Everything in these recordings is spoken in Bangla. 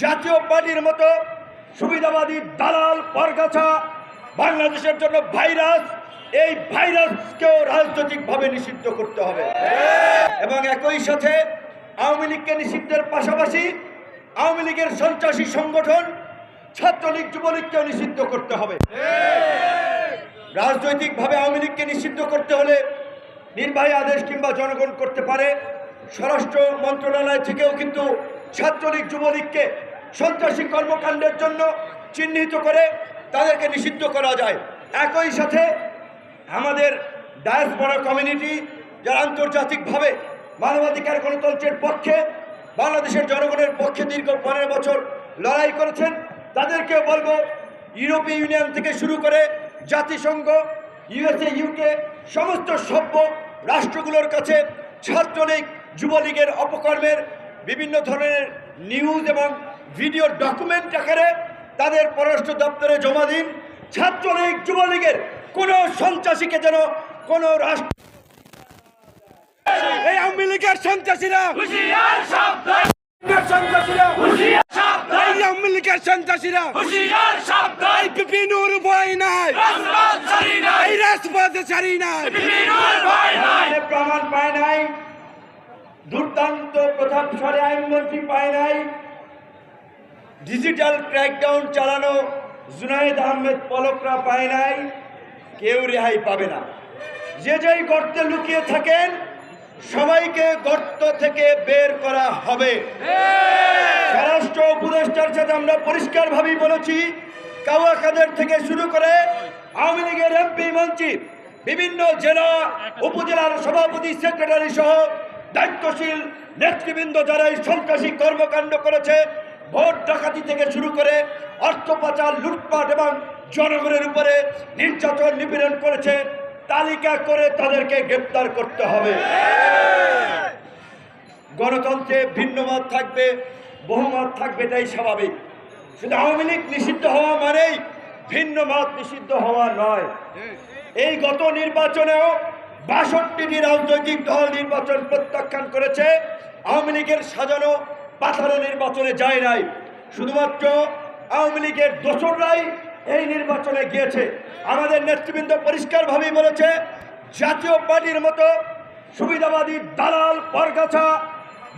জাতীয় পার্টির মতো সুবিধাবাদী দালাল পরগাছা বাংলাদেশের জন্য ভাইরাস, এই ভাইরাসকেও রাজনৈতিকভাবে নিষিদ্ধ করতে হবে। এবং একই সাথে আওয়ামী লীগকে নিষিদ্ধের পাশাপাশি আওয়ামী লীগের সন্ত্রাসী সংগঠন, ছাত্রলীগ, যুবলীগকেও নিষিদ্ধ করতে হবে। রাজনৈতিকভাবে আওয়ামী লীগকে নিষিদ্ধ করতে হলে নির্বাহী আদেশ কিংবা জনগণ করতে পারে। স্বরাষ্ট্র মন্ত্রণালয় থেকেও কিন্তু ছাত্রলীগ যুবলীগকে সন্ত্রাসী কর্মকাণ্ডের জন্য চিহ্নিত করে তাদেরকে নিষিদ্ধ করা যায়। একই সাথে আমাদের ডায়াসপোরা কমিউনিটি যারা আন্তর্জাতিকভাবে মানবাধিকার গণতন্ত্রের পক্ষে, বাংলাদেশের জনগণের পক্ষে দীর্ঘ পনেরো বছর লড়াই করেছেন, তাদেরকেও বলব ইউরোপীয় ইউনিয়ন থেকে শুরু করে জাতিসংঘ, ইউএসএ, ইউকে সমস্ত সভ্য রাষ্ট্রগুলোর কাছে ছাত্রলীগ যুবলীগের অপকর্মের বিভিন্ন ধরনের নিউজ এবং ভিডিও ডকুমেন্ট আকারে তাদের পররাষ্ট্র দপ্তরে জমা দিন। ছাত্রলীগ যুবলীগের কোনো সন্ত্রাসীকে যেন কোনো রাষ্ট্র এই আওয়ামী লীগের সন্ত্রাসীরা আওয়ামী লীগের সন্ত্রাসীরা বিপিনুর ভয় নাই। এই রাজপথে ছাড়ি নাই। দুর্দান্ত প্রতাপশালী আইনমন্ত্রী পায় নাই। ডিজিটাল ক্র্যাকডাউন চালানো জুনায়েদ আহমেদ পলকরা পায় নাই, কেউ রেহাই পাবে না। যে যেই গর্তে লুকিয়ে থাকেন, সবাইকে গর্ত থেকে বের করা হবে। স্বরাষ্ট্র উপদেষ্টার সাথে আমরা পরিষ্কারভাবেই বলেছি কাওয়া কাদের থেকে শুরু করে আওয়ামী লীগের এমপি মন্ত্রী, বিভিন্ন জেলা, উপজেলার সভাপতি, সেক্রেটারি সহ দায়িত্বশীল নেতৃবৃন্দ যারা এই সন্ত্রাসী কর্মকাণ্ড করেছে, ভোট ডাকাতি থেকে শুরু করে অর্থ পাচার, লুটপাট এবং জনগণের উপরে নির্যাতন নিপীড়ন করেছে, তালিকা করে তাদেরকে গ্রেপ্তার করতে হবে। গণতন্ত্রে ভিন্ন মত থাকবে, বহুমত থাকবে, এটাই স্বাভাবিক। শুধু আওয়ামী লীগ নিষিদ্ধ হওয়া মানেই ভিন্ন মত নিষিদ্ধ হওয়া নয়। এই গত নির্বাচনেও বাষট্টিটি রাজনৈতিক দল নির্বাচন প্রত্যাখ্যান করেছে। আওয়ামী লীগের সাজানো পাথারো নির্বাচনে যায় নাই। শুধুমাত্র আওয়ামী লীগের দোসররাই এই নির্বাচনে গিয়েছে। আমাদের নেতৃবৃন্দ পরিষ্কারভাবেই বলেছে জাতীয় পার্টির মতো সুবিধাবাদী দালাল পরগাছা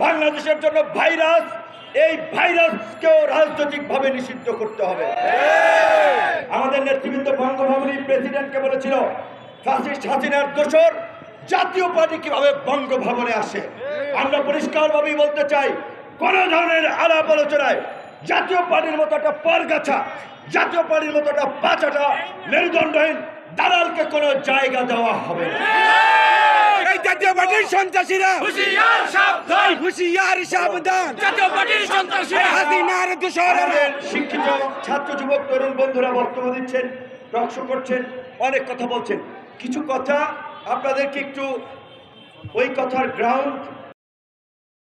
বাংলাদেশের জন্য ভাইরাস এই ভাইরাসকেও রাজনৈতিকভাবে নিষিদ্ধ করতে হবে। আমাদের নেতৃবৃন্দ বঙ্গভবনের প্রেসিডেন্টকে বলেছিল ফ্যাসিস্ট হাসিনার দোসর জাতীয় পার্টি কীভাবে বঙ্গভবনে আসে? আমরা পরিষ্কারভাবেই বলতে চাই কোন ধরনের আলাপ আলোচনায় জাতীয় পার্টির মতো একটা পরগাছা জাতীয় পার্টির মতো একটা পাঁচাটা মেরুদণ্ডহীন দালালকে কোনো জায়গা দেওয়া হবে না। এই জাতীয় পার্টির সন্ত্রাসীরা হুশিয়ার সাবধান। হুশিয়ার সাবধান। জাতীয় পার্টির এই সন্ত্রাসীরা হাসিনার দোষরেরা আমাদের শিক্ষিত ছাত্র যুবক তরুণ বন্ধুরা বক্তব্য দিচ্ছেন টকশো করছেন অনেক কথা বলছেন। কিছু কথা আপনাদেরকে একটু ওই কথার গ্রাউন্ড